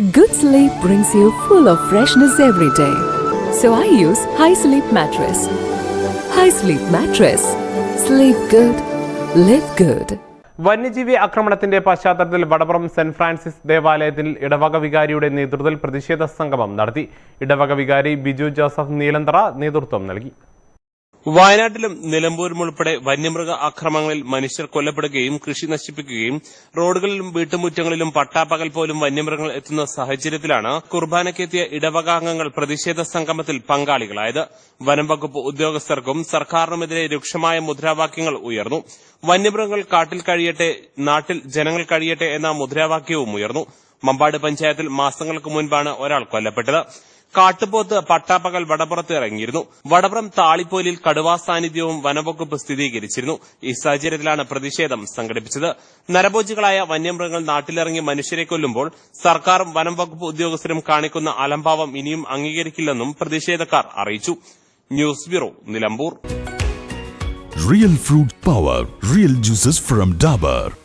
Good sleep brings you full of freshness every day. So I use High Sleep Mattress. High Sleep Mattress. Sleep good. Live good. വന്യജീവി ആക്രമണത്തിന്റെ പശ്ചാത്തലത്തിൽ Vadapuram saint Francis ദേവാലയത്തിൽ ഇടവക വികാരിയുടെ നേതൃത്വത്തിൽ പ്രതിഷേധ സംഗമം നടത്തി ഇടവക വികാരി ബിജു ജോസഫ് നീലന്തറ നേതൃത്വം നൽകി വയനാട്ടിലും നിലമ്പൂരും ഉൾപ്പെടെ വന്യമൃഗ ആക്രമണങ്ങളിൽ മനുഷ്യർ കൊല്ലപ്പെടുകയും കൃഷി നശിപ്പിക്കുകയും റോഡുകളിലും വീട്ടുമുറ്റങ്ങളിലും പട്ടാപ്പകൽ പോലും വന്യമൃഗങ്ങൾ എത്തുന്ന സാഹചര്യത്തിലാണ് കുർബാനയ്ക്കെത്തിയ ഇടവകാംഗങ്ങൾ പ്രതിഷേധ സംഗമത്തിൽ പങ്കാളികളായത്. വനംവകുപ്പ് ഉദ്യോഗസ്ഥർക്കും സർക്കാരിനുമെതിരെ രൂക്ഷമായ മുദ്രാവാക്യങ്ങൾ ഉയർന്നു. വന്യമൃഗങ്ങൾ കാട്ടിൽ കഴിയട്ടെ നാട്ടിൽ ജനങ്ങൾ കഴിയട്ടെ എന്ന മുദ്രാവാക്യവും ഉയർന്നു. മമ്പാട് പഞ്ചായത്തിൽ മാസങ്ങൾക്ക് മുൻപാണ് ഒരാൾ കൊല്ലപ്പെട്ടത്. കാട്ടുപോത്ത് പട്ടാപ്പകൽ വടപുറത്ത് ഇറങ്ങിയിരുന്നു. വടപുറം താളിപ്പോലിൽ കടുവാ സാന്നിധ്യവും വനവകുപ്പ് സ്ഥിരീകരിച്ചിരുന്നു. ഈ സാഹചര്യത്തിലാണ് പ്രതിഷേധം സംഘടിപ്പിച്ചത്. നരഭോജികളായ വന്യമൃഗങ്ങൾ നാട്ടിലിറങ്ങി മനുഷ്യരെ കൊല്ലുമ്പോൾ സർക്കാരും വനം വകുപ്പ് ഉദ്യോഗസ്ഥരും കാണിക്കുന്ന അലംഭാവം ഇനിയും അംഗീകരിക്കില്ലെന്നും പ്രതിഷേധക്കാർ അറിയിച്ചു. News bureau Nilambur. Real fruit power real juices from Dabur.